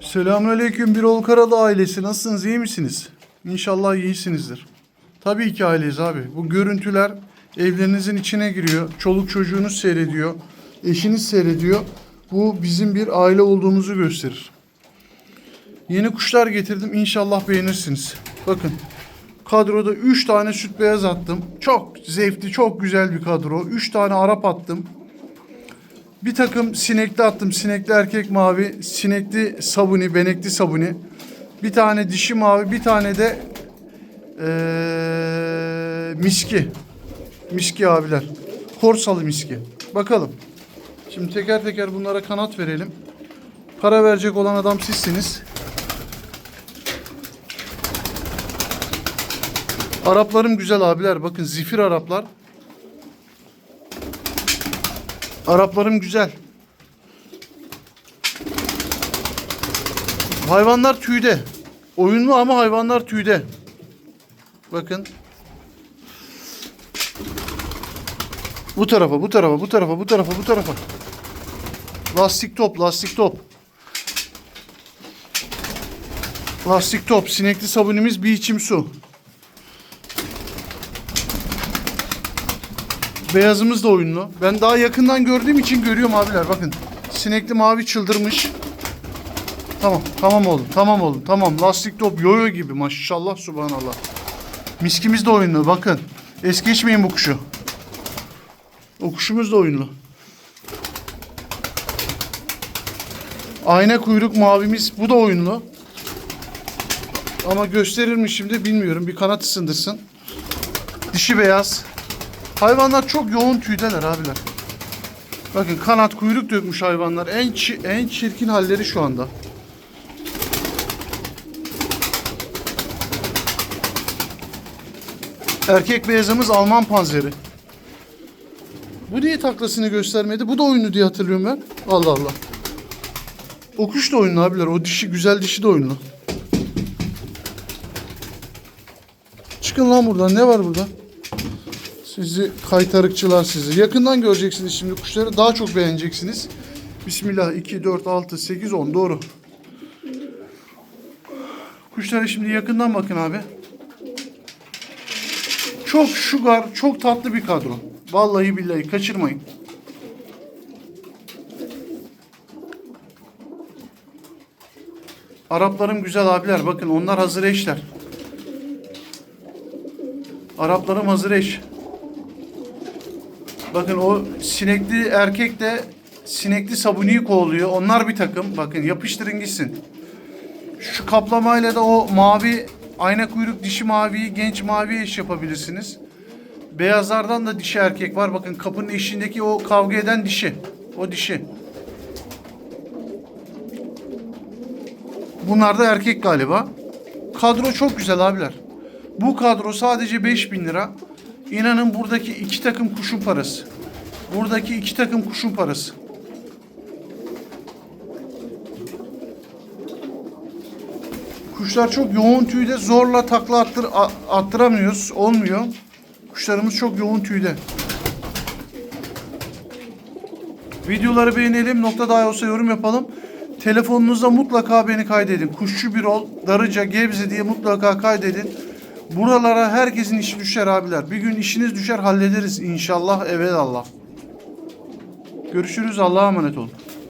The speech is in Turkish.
Selamünaleyküm Birol Karalı ailesi. Nasılsınız? iyi misiniz? İnşallah iyisinizdir. Tabii ki aileyiz abi. Bu görüntüler evlerinizin içine giriyor. Çoluk çocuğunuz seyrediyor. Eşiniz seyrediyor. Bu bizim bir aile olduğumuzu gösterir. Yeni kuşlar getirdim. İnşallah beğenirsiniz. Bakın. Kadroda 3 tane süt beyaz attım. Çok zevkli, çok güzel bir kadro. 3 tane Arap attım. Bir takım sinekli attım. Sinekli erkek mavi, sinekli sabuni, benekli sabuni. Bir tane dişi mavi, bir tane de eee, miski. Miski abiler. Korsalı miski. Bakalım. Şimdi teker teker bunlara kanat verelim. Para verecek olan adam sizsiniz. Araplarım güzel abiler. Bakın zifir Araplar. Araplarım güzel. Hayvanlar tüyde. Oyunlu ama hayvanlar tüyde. Bakın. Bu tarafa, bu tarafa, bu tarafa, bu tarafa, bu tarafa. Lastik top, lastik top. Lastik top, sinekli sabunimiz bir içim su. Beyazımız da oyunlu. Ben daha yakından gördüğüm için görüyorum abiler. Bakın. Sinekli mavi çıldırmış. Tamam. Tamam oğlum. Tamam oğlum. Tamam. Lastik top yoyo gibi. Maşallah subhanallah. Miskimiz de oyunlu. Bakın. Es geçmeyin bu kuşu. O kuşumuz da oyunlu. Ayna kuyruk mavimiz. Bu da oyunlu. Ama gösterir mi şimdi bilmiyorum. Bir kanat ısındırsın. Dişi beyaz. Hayvanlar çok yoğun tüydeler abiler. Bakın kanat kuyruk dökmüş hayvanlar. En çi- en çirkin halleri şu anda. Erkek beyazımız Alman panzeri. Bu niye taklasını göstermedi? Bu da oyunlu diye hatırlıyorum ben. Allah Allah. O kuş da oyunlu abiler. O dişi güzel dişi de oyunlu. Çıkın lan buradan. Ne var burada? Sizi kaytarıkçılar sizi. Yakından göreceksiniz şimdi kuşları. Daha çok beğeneceksiniz. Bismillah 2, 4, 6, 8, 10 doğru. Kuşlara şimdi yakından bakın abi. Çok şugar, çok tatlı bir kadro. Vallahi billahi kaçırmayın. Araplarım güzel abiler. Bakın onlar hazır eşler. Araplarım hazır eş. Bakın o sinekli erkek de sinekli sabuniyi kovalıyor. Onlar bir takım. Bakın yapıştırın gitsin. Şu kaplamayla da o mavi ayna kuyruk dişi maviyi genç mavi eş yapabilirsiniz. Beyazlardan da dişi erkek var. Bakın kapının eşiğindeki o kavga eden dişi. O dişi. Bunlar da erkek galiba. Kadro çok güzel abiler. Bu kadro sadece 5000 lira. İnanın buradaki iki takım kuşun parası. Buradaki iki takım kuşun parası. Kuşlar çok yoğun tüyde zorla takla attır, attıramıyoruz. Olmuyor. Kuşlarımız çok yoğun tüyde. Videoları beğenelim. Nokta dahi olsa yorum yapalım. Telefonunuzda mutlaka beni kaydedin. Kuşçu bir ol, Darıca, Gebze diye mutlaka kaydedin. Buralara herkesin işi düşer abiler. Bir gün işiniz düşer hallederiz inşallah. Evet Allah. Görüşürüz. Allah'a emanet olun.